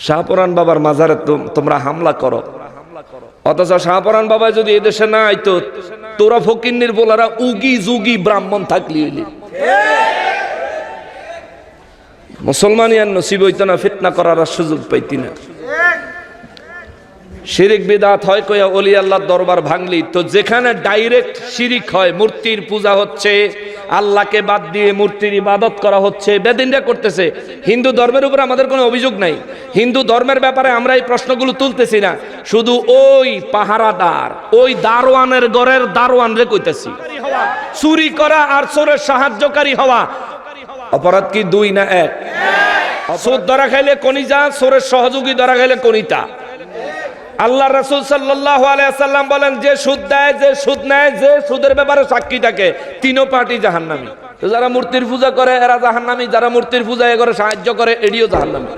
শাহপুরান বাবার মাজারে তোম- তোমরা হামলা করো। অথচ শাহপুরান বাবা যদি এদেশে না আইতো, তোরা ফকিন্নির বোলারা উগি যুগি ব্রাহ্মণ থাকলি হইলি। মুসলমানিয়ান নসিব হইতো না, ফিতনা করার সুযোগ পাইতি না। শিরিক বিদাত হয় কইয়া অলি আল্লাহর দরবার ভাঙলি। তো যেখানে ডাইরেক্ট শিরিক হয়, মূর্তির পূজা হচ্ছে আল্লাহকে বাদ দিয়ে মূর্তির ইবাদত করা হচ্ছে, বেদিনরা করতেছে। হিন্দু ধর্মের উপর আমাদের কোনো অভিযোগ নাই। হিন্দু ধর্মের ব্যাপারে আমরা এই প্রশ্নগুলো তুলতেছি না। শুধু ওই পাহারাদার, ওই দারোয়ানের গড়ের দারোয়ান রে কইতেছি। চুরি করা আর চোরের সাহায্যকারী হওয়া। অপরাধ কি দুই না এক? সুদ ধরা খাইলে কনিজা চোরের সহযোগী ধরা খাইলে কনিতা আল্লাহ রাসুল সাল্লাহ আলাইসাল্লাম বলেন, যে সুদ দেয়, যে সুদ নেয়, যে সুদের ব্যাপারে সাক্ষী থাকে, তিনও পার্টি জাহান্নামী। যারা মূর্তির পূজা করে, এরা জাহান্নামী। যারা মূর্তির পূজা করে, সাহায্য করে এডিও জাহান্নামী।